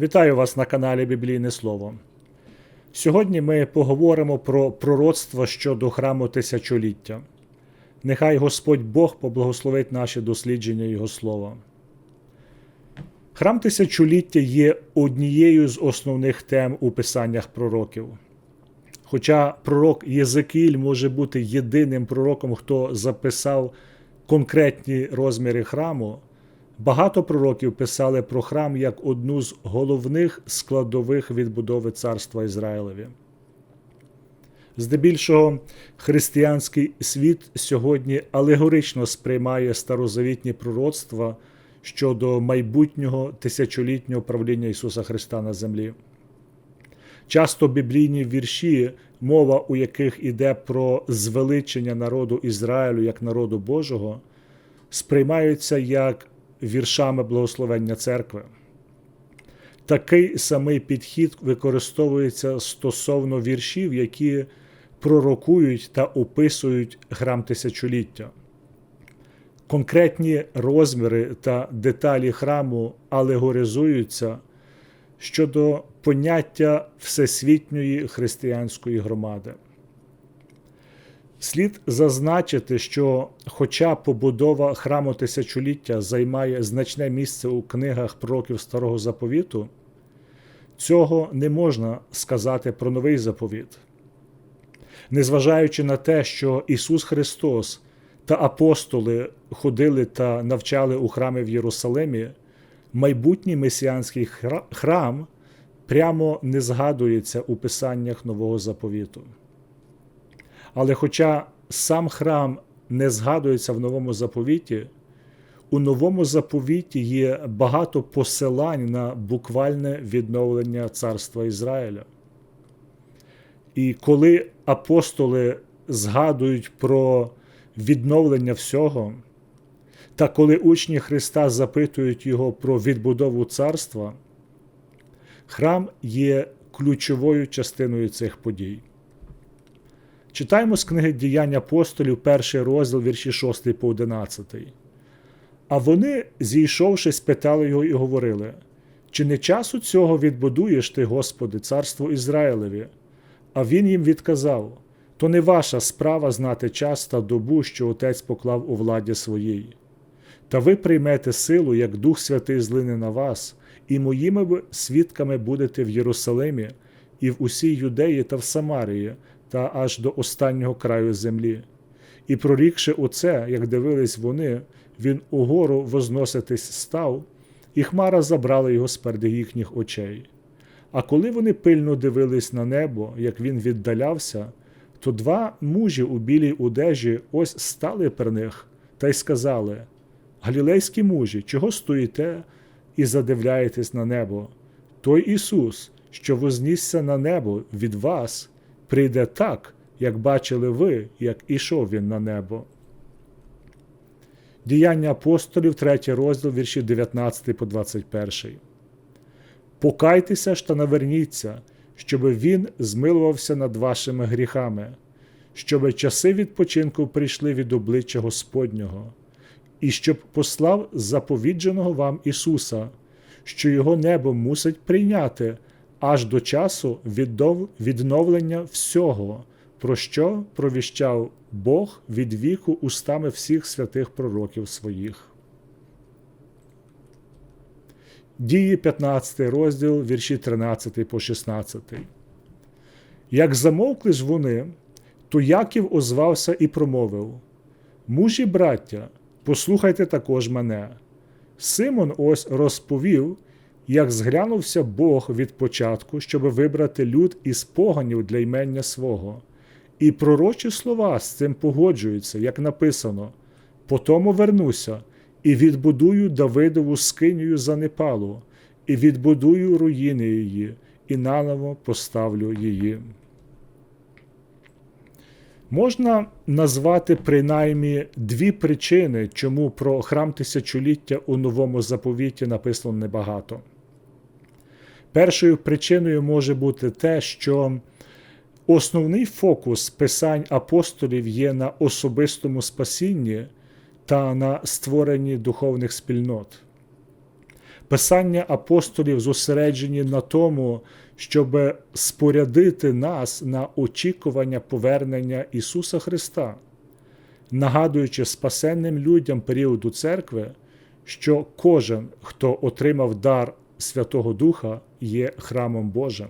Вітаю вас на каналі Біблійне Слово. Сьогодні ми поговоримо про пророцтво щодо храму тисячоліття. Нехай Господь Бог поблагословить наші дослідження Його слова. Храм тисячоліття є однією з основних тем у писаннях пророків. Хоча пророк Єзекіль може бути єдиним пророком, хто записав конкретні розміри храму, багато пророків писали про храм як одну з головних складових відбудови царства Ізраїлеві. Здебільшого, християнський світ сьогодні алегорично сприймає старозавітні пророцтва щодо майбутнього тисячолітнього правління Ісуса Христа на землі. Часто біблійні вірші, мова у яких іде про звеличення народу Ізраїлю як народу Божого, сприймаються як віршами благословення церкви. Такий самий підхід використовується стосовно віршів, які пророкують та описують храм тисячоліття. Конкретні розміри та деталі храму алегоризуються щодо поняття всесвітньої християнської громади. Слід зазначити, що, хоча побудова храму тисячоліття займає значне місце у книгах пророків Старого Заповіту, цього не можна сказати про новий заповіт. Незважаючи на те, що Ісус Христос та апостоли ходили та навчали у храмі в Єрусалимі, майбутній месіанський храм прямо не згадується у писаннях Нового заповіту. Але хоча сам храм не згадується в новому заповіті, у новому заповіті є багато посилань на буквальне відновлення царства Ізраїля. І коли апостоли згадують про відновлення всього, та коли учні Христа запитують його про відбудову царства, храм є ключовою частиною цих подій. Читаємо з книги діянь апостолів, перший розділ вірші 6 по 11. А вони, зійшовши, спитали його і говорили: Чи не часу цього відбудуєш ти, Господи, царство Ізраїлеві? А він їм відказав: То не ваша справа знати час та добу, що Отець поклав у владі своїй. Та ви приймете силу, як Дух Святий злине на вас, і моїми свідками будете в Єрусалимі, і в усій Юдеї та в Самарії, та аж до останнього краю землі. І прорікши оце, як дивились вони, він угору возноситись став, і хмара забрала його спереди їхніх очей. А коли вони пильно дивились на небо, як він віддалявся, то два мужі у білій одежі ось стали при них та й сказали Галілейські мужі, чого стоїте і задивляєтесь на небо? Той Ісус, що вознісся на небо від вас, прийде так, як бачили ви, як ішов він на небо. Діяння апостолів, 3 розділ вірші 19 по 21. Покайтеся ж та наверніться, щоби він змилувався над вашими гріхами, щоби часи відпочинку прийшли від обличчя Господнього, і щоб послав заповідженого вам Ісуса, що Його небо мусить прийняти аж до часу відновлення всього, про що провіщав Бог від віку устами всіх святих пророків своїх. Дії 15 розділ вірші 13 по 16. Як замовкли ж вони, то Яків озвався і промовив Мужі браття, послухайте також мене. Симон ось розповів, як зглянувся Бог від початку, щоб вибрати люд із поганів для ймення свого. І пророчі слова з цим погоджуються, як написано: Потому вернуся і відбудую Давидову скинію занепалу, і відбудую руїни її, і наново поставлю її. Можна назвати принаймні дві причини, чому про храм тисячоліття у новому заповіті написано небагато. Першою причиною може бути те, що основний фокус писань апостолів є на особистому спасінні та на створенні духовних спільнот. Писання апостолів зосереджені на тому, щоб спорядити нас на очікування повернення Ісуса Христа, нагадуючи спасенним людям періоду церкви, що кожен, хто отримав дар Святого Духа, є храмом Божим.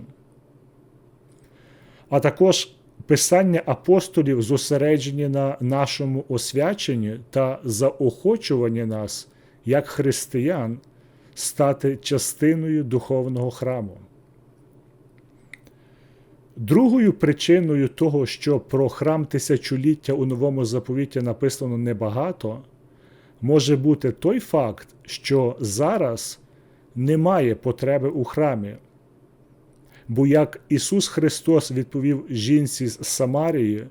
А також Писання апостолів зосереджені на нашому освяченні та заохочуванні нас, як християн, стати частиною духовного храму. Другою причиною того, що про храм тисячоліття у новому заповіті написано небагато, може бути той факт, що зараз немає потреби у храмі. Бо як Ісус Христос відповів жінці з Самарії,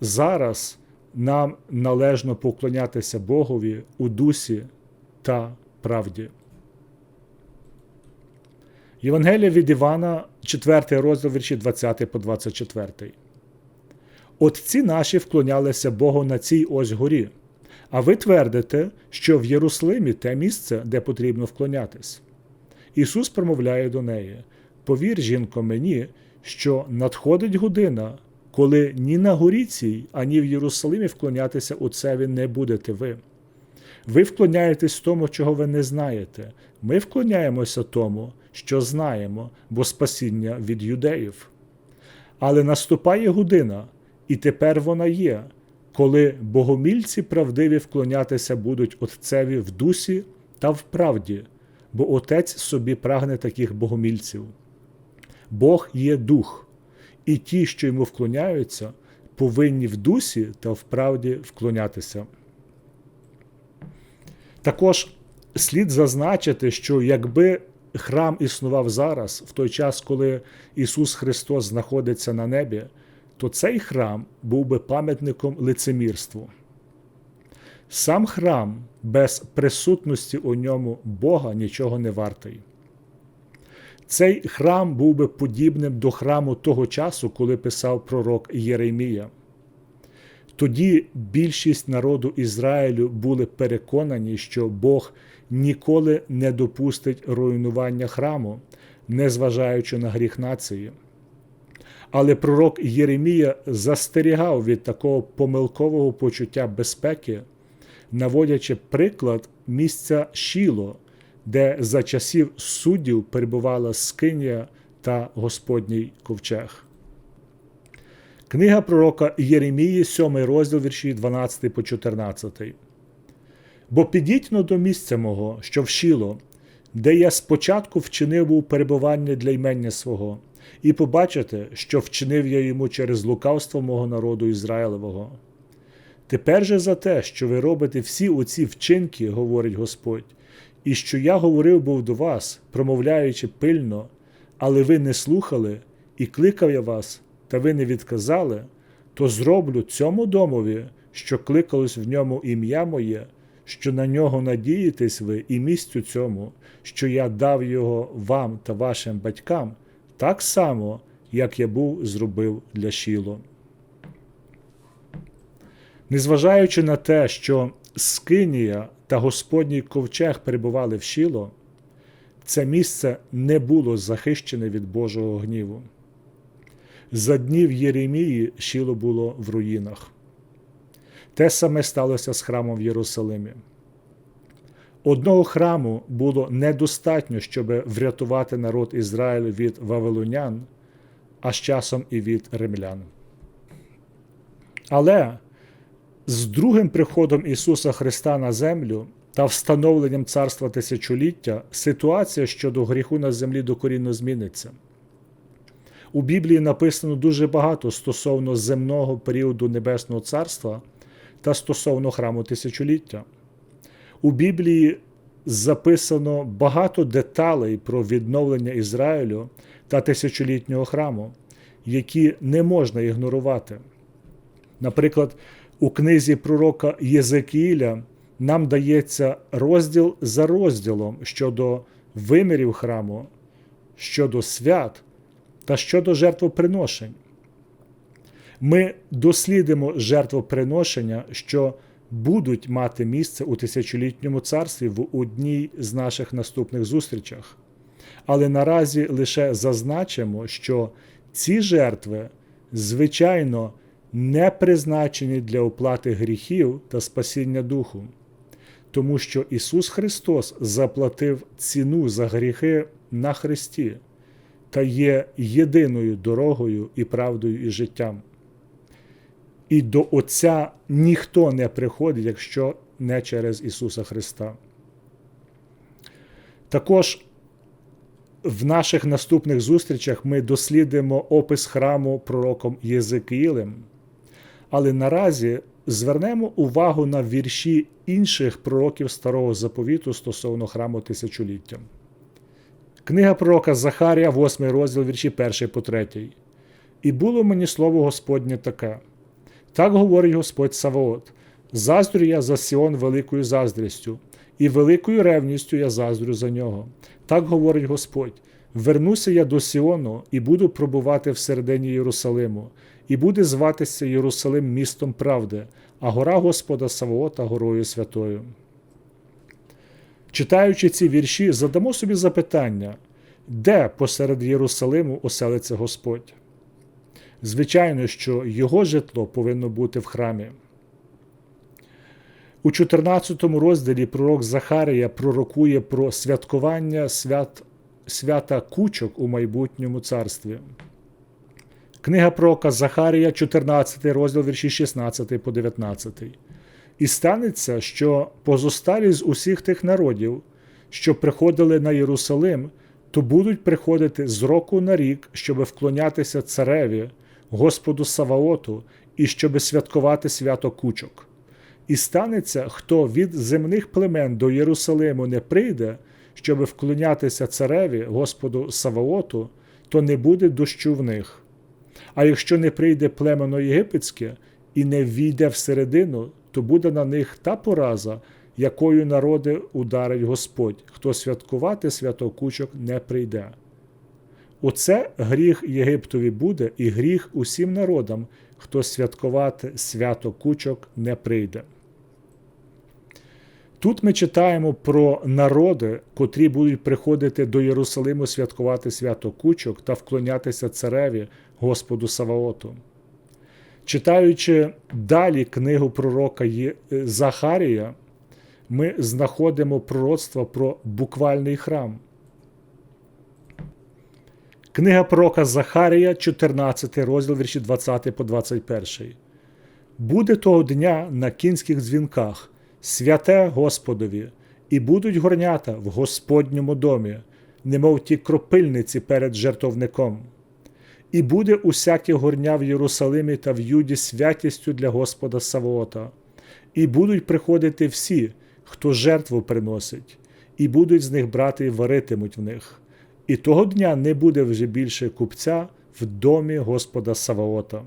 зараз нам належно поклонятися Богові у дусі та правді. Євангелія від Івана, 4 розділ вірші 20 по 24. Отці наші вклонялися Богу на цій ось горі, а ви твердите, що в Єрусалимі те місце, де потрібно вклонятись. Ісус промовляє до неї: Повір, жінко, мені, що надходить година, коли ні на горі цій, ані в Єрусалимі вклонятися Отцеві не будете ви. Ви вклоняєтесь тому, чого ви не знаєте. Ми вклоняємося тому, що знаємо, бо спасіння від юдеїв. Але наступає година, і тепер вона є, коли богомільці правдиві вклонятися будуть Отцеві в дусі та в правді, бо Отець собі прагне таких богомільців. Бог є дух, і ті, що йому вклоняються, повинні в дусі та в правді вклонятися. Також слід зазначити, що якби храм існував зараз, в той час, коли Ісус Христос знаходиться на небі, то цей храм був би пам'ятником лицемірству. Сам храм без присутності у ньому Бога нічого не вартий. Цей храм був би подібним до храму того часу, коли писав пророк Єремія. Тоді більшість народу Ізраїлю були переконані, що Бог ніколи не допустить руйнування храму, незважаючи на гріх нації. Але пророк Єремія застерігав від такого помилкового почуття безпеки, наводячи приклад місця Шіло, де за часів суддів перебувала Скинія та Господній ковчег. Книга пророка Єремії, 7 розділ вірші 12 по 14. Бо підіть до місця мого, що вшило, де я спочатку вчинив був перебування для ймення свого, і побачите, що вчинив я йому через лукавство мого народу Ізраїлевого. Тепер же за те, що ви робите всі оці вчинки, говорить Господь, і що я говорив був до вас, промовляючи пильно, але ви не слухали, і кликав я вас, та ви не відказали, то зроблю цьому домові, що кликалось в ньому ім'я моє, що на нього надієтесь ви і місцю цьому, що я дав його вам та вашим батькам, так само, як я був зробив для Шіло. Незважаючи на те, що Скинія та Господній ковчег перебували в Шіло, це місце не було захищене від Божого гніву. За днів Єремії Шіло було в руїнах. Те саме сталося з храмом в Єрусалимі. Одного храму було недостатньо, щоб врятувати народ Ізраїлю від Вавилонян, а з часом і від римлян. Але з другим приходом Ісуса Христа на землю та встановленням царства тисячоліття ситуація щодо гріху на землі докорінно зміниться. У Біблії написано дуже багато стосовно земного періоду Небесного Царства та стосовно храму тисячоліття. У Біблії записано багато деталей про відновлення Ізраїлю та тисячолітнього храму, які не можна ігнорувати. Наприклад, у книзі пророка Єзекіїля нам дається розділ за розділом щодо вимірів храму, щодо свят та щодо жертвоприношень. Ми дослідимо жертвоприношення, що будуть мати місце у тисячолітньому царстві в одній з наших наступних зустрічах. Але наразі лише зазначимо, що ці жертви, звичайно, не призначені для оплати гріхів та спасіння духу, тому що Ісус Христос заплатив ціну за гріхи на Христі та є єдиною дорогою і правдою і життям. І до Отця ніхто не приходить, якщо не через Ісуса Христа. Також в наших наступних зустрічах ми дослідимо опис храму пророком Єзекіїлем, але наразі звернемо увагу на вірші інших пророків Старого Заповіту стосовно храму тисячоліття. Книга пророка Захарія, 8 розділ вірші 1 по 3. І було мені слово Господнє таке. Так говорить Господь Саваот: заздрю я за Сіон великою заздрістю, і великою ревністю я заздрю за нього. Так говорить Господь: вернуся я до Сіону і буду пробувати всередині Єрусалиму, і буде зватися Єрусалим містом правди, а гора Господа Саваота горою святою. Читаючи ці вірші, задамо собі запитання, де посеред Єрусалиму оселиться Господь? Звичайно, що його житло повинно бути в храмі. У 14 розділі пророк Захарія пророкує про святкування свят, свята кучок у майбутньому царстві. Книга пророка Захарія, 14 розділ вірші 16 по 19. І станеться, що позосталі з усіх тих народів, що приходили на Єрусалим, то будуть приходити з року на рік, щоб вклонятися цареві, Господу Саваоту, і щоби святкувати свято кучок. І станеться, хто від земних племен до Єрусалиму не прийде, щоб вклонятися цареві, Господу Саваоту, то не буде дощу в них. А якщо не прийде племено єгипетське і не війде всередину, то буде на них та пораза, якою народи ударить Господь, хто святкувати свято кучок не прийде. Оце гріх Єгиптові буде і гріх усім народам, хто святкувати свято кучок не прийде. Тут ми читаємо про народи, котрі будуть приходити до Єрусалиму святкувати свято кучок та вклонятися цареві Господу Саваоту. Читаючи далі книгу пророка Захарія, ми знаходимо пророцтво про буквальний храм. Книга пророка Захарія, 14 розділ вірші 20 по 21. Буде того дня на кінських дзвінках святе Господові, і будуть горнята в Господньому домі, немов ті кропильниці перед жертовником. І буде усяке горня в Єрусалимі та в Юді святістю для Господа Савоота, і будуть приходити всі, хто жертву приносить, і будуть з них брати і варитимуть в них. І того дня не буде вже більше купця в домі Господа Саваота.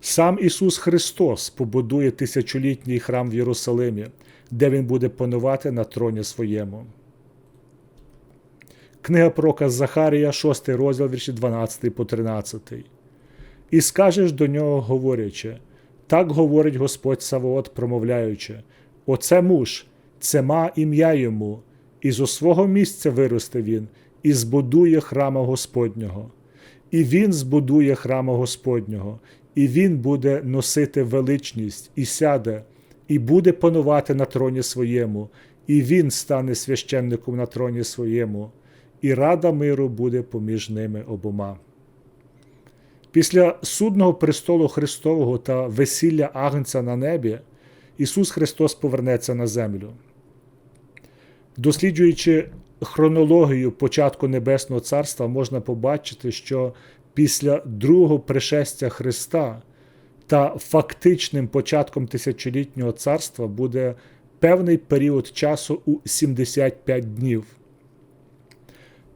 Сам Ісус Христос побудує тисячолітній храм в Єрусалимі, де Він буде панувати на троні своєму. Книга Прока Захарія, 6 розділ вірші 12 по 13. І скажеш до нього, говорячи, так говорить Господь Савоот, промовляючи: Оце муж, це ма ім'я йому, і зо свого місця виросте він, і збудує храма Господнього. І він збудує храма Господнього, і він буде носити величність, і сяде, і буде панувати на троні своєму, і він стане священником на троні своєму, і рада миру буде поміж ними обома. Після судного престолу Христового та весілля Агнця на небі Ісус Христос повернеться на землю. Досліджуючи хронологію початку Небесного Царства, можна побачити, що після другого пришестя Христа та фактичним початком тисячолітнього царства буде певний період часу у 75 днів.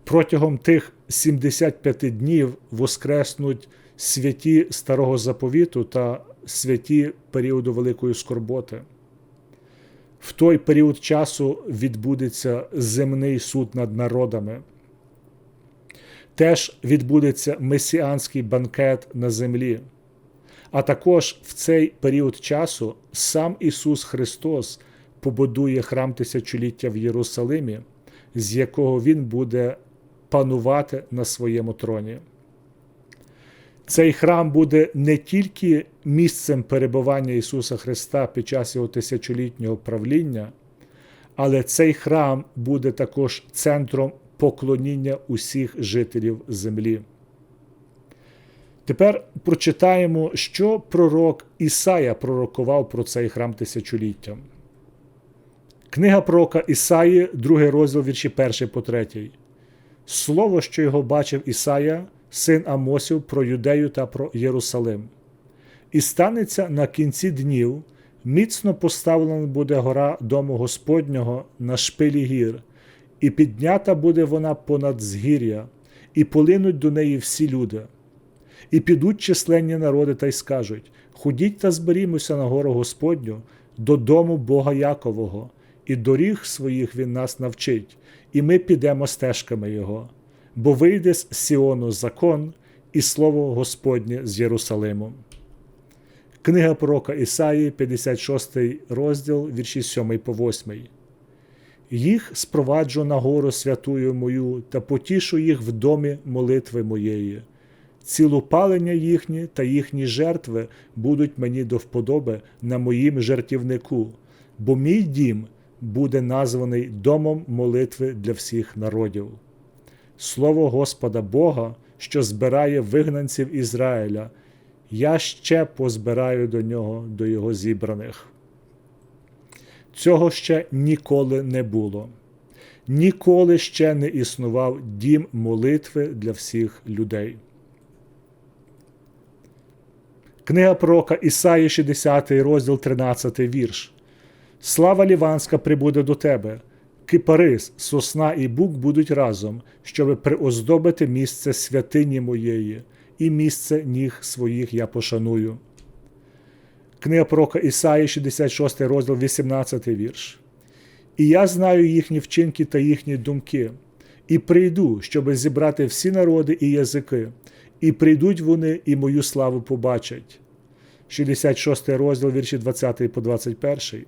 Протягом тих 75 днів воскреснуть святі Старого Заповіту та святі періоду Великої Скорботи. В той період часу відбудеться земний суд над народами. Теж відбудеться месіанський банкет на землі. А також в цей період часу сам Ісус Христос побудує храм тисячоліття в Єрусалимі, з якого Він буде панувати на своєму троні. Цей храм буде не тільки місцем перебування Ісуса Христа під час Його тисячолітнього правління, але цей храм буде також центром поклоніння усіх жителів землі. Тепер прочитаємо, що пророк Ісая пророкував про цей храм тисячоліття. Книга пророка Ісаї, другий розділ вірші 1 по 3. Слово, що його бачив Ісая, син Амосів, про Юдею та про Єрусалим. І станеться на кінці днів, міцно поставлена буде гора дому Господнього на шпилі гір, і піднята буде вона понад згір'я, і полинуть до неї всі люди. І підуть численні народи та й скажуть: Ходіть та зберімося на гору Господню, додому Бога Якового, і доріг своїх Він нас навчить, і ми підемо стежками Його, бо вийде з Сіону закон і слово Господнє з Єрусалиму. Книга пророка Ісаї, 56 розділ, вірші 7 по 8. Їх спроваджу на гору святую мою та потішу їх в домі молитви моєї. Цілопалення їхні та їхні жертви будуть мені до вподоби на моїм жертівнику, бо мій дім буде названий домом молитви для всіх народів. Слово Господа Бога, що збирає вигнанців Ізраїля, я ще позбираю до нього, до його зібраних. Цього ще ніколи не було. Ніколи ще не існував дім молитви для всіх людей. Книга пророка Ісаї, 60 розділ 13 вірш. Слава Ліванська прибуде до тебе, кипарис, сосна і бук будуть разом, щоби приоздобити місце святині моєї, і місце ніг своїх я пошаную. Книга пророка Ісаї, 66 розділ, 18 вірш. І я знаю їхні вчинки та їхні думки, і прийду, щоби зібрати всі народи і язики, і прийдуть вони, і мою славу побачать. 66 розділ вірші 20 по 21.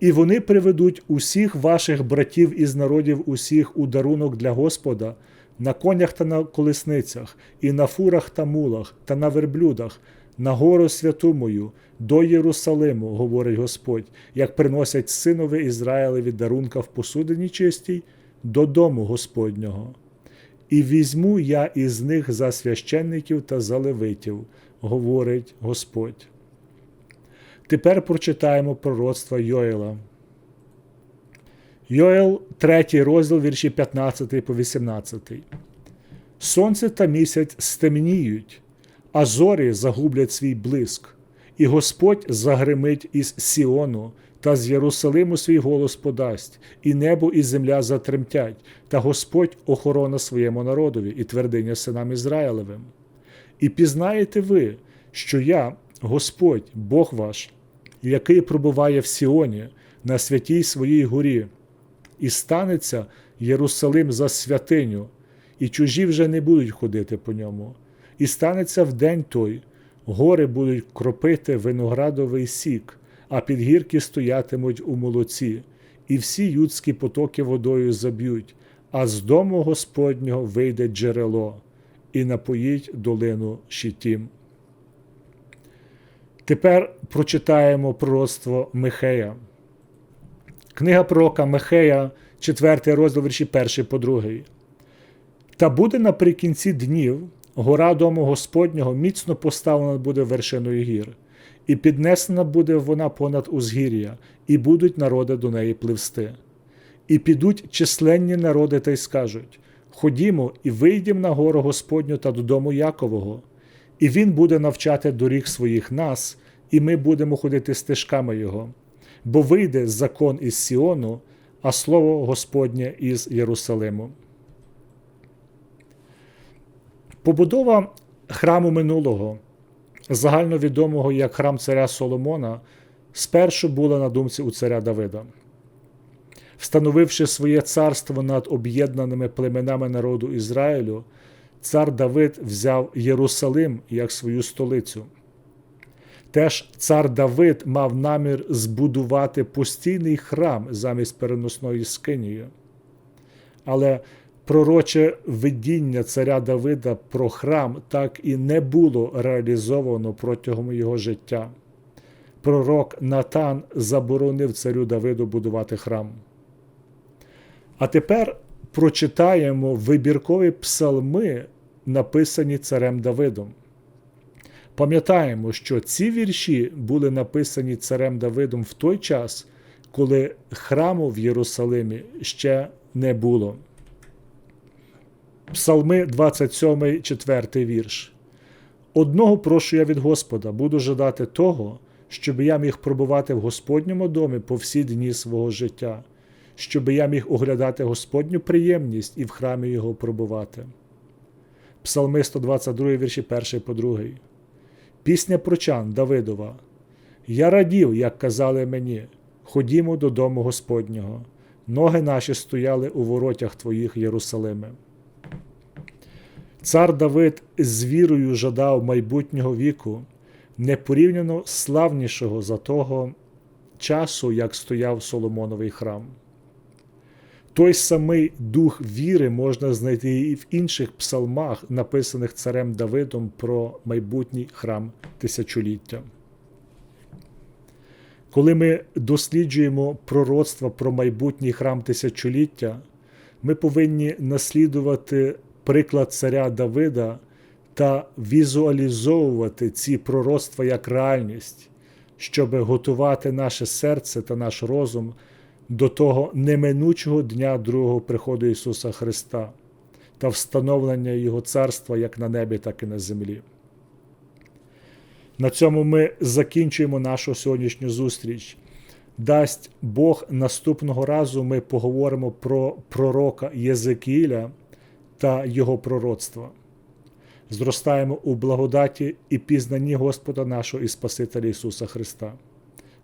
І вони приведуть усіх ваших братів із народів усіх у дарунок для Господа на конях та на колесницях, і на фурах та мулах, та на верблюдах, на гору святу мою, до Єрусалиму, говорить Господь, як приносять синові Ізраїлеві дарунка в посудині чистій, додому Господнього. І візьму я із них за священників та за левитів, говорить Господь. Тепер прочитаємо пророцтва Йоела. Йоел, 3 розділ вірші 15 по 18. Сонце та місяць стемніють, а зорі загублять свій блиск, і Господь загримить із Сіону та з Єрусалиму свій голос подасть, і небо і земля затремтять, та Господь охорона своєму народові і твердиня синам Ізраїлевим. І пізнаєте ви, що я, Господь, Бог ваш, який пробуває в Сіоні на святій своїй горі, і станеться Єрусалим за святиню, і чужі вже не будуть ходити по ньому. І станеться в день той, гори будуть кропити виноградовий сік, а підгірки стоятимуть у молоці, і всі людські потоки водою заб'ють, а з дому Господнього вийде джерело, і напоїть долину щитім. Тепер прочитаємо пророцтво Михея. Книга пророка Михея, 4 розділ вірші 1 по 2. Та буде наприкінці днів гора дому Господнього міцно поставлена буде вершиною гір, і піднесена буде вона понад узгір'я, і будуть народи до неї пливсти. І підуть численні народи та й скажуть: Ходімо і вийдемо на гору Господню та додому Якового, і він буде навчати доріг своїх нас, і ми будемо ходити стежками Його бо вийде закон із Сіону, а слово Господнє із Єрусалиму. Побудова храму минулого, загальновідомого як храм царя Соломона, спершу була на думці у царя Давида. Встановивши своє царство над об'єднаними племенами народу Ізраїлю, цар Давид взяв Єрусалим як свою столицю. Теж цар Давид мав намір збудувати постійний храм замість переносної скинії. Але пророче видіння царя Давида про храм так і не було реалізовано протягом його життя. Пророк Натан заборонив царю Давиду будувати храм. А тепер прочитаємо вибіркові псалми, написані царем Давидом. Пам'ятаємо, що ці вірші були написані царем Давидом в той час, коли храму в Єрусалимі ще не було. Псалми 27, 4 вірш. Одного прошу я від Господа, буду жадати того, щоб я міг пробувати в Господньому домі по всі дні свого життя, щоб я міг оглядати Господню приємність і в храмі його пробувати. Псалми 122, вірші 1 по 2. Пісня прочан Давидова. Я радів, як казали мені, ходімо додому Господнього. Ноги наші стояли у воротях твоїх Єрусалиме. Цар Давид з вірою жадав майбутнього віку, непорівняно славнішого за того часу, як стояв Соломоновий храм. Той самий дух віри можна знайти і в інших псалмах, написаних царем Давидом про майбутній храм тисячоліття. Коли ми досліджуємо пророцтва про майбутній храм тисячоліття, ми повинні наслідувати приклад царя Давида та візуалізовувати ці пророцтва як реальність, щоб готувати наше серце та наш розум до того неминучого дня другого приходу Ісуса Христа та встановлення Його царства як на небі, так і на землі. На цьому ми закінчуємо нашу сьогоднішню зустріч. Дасть Бог наступного разу ми поговоримо про пророка Єзекіля та його пророцтва. Зростаємо у благодаті і пізнанні Господа нашого і Спасителя Ісуса Христа.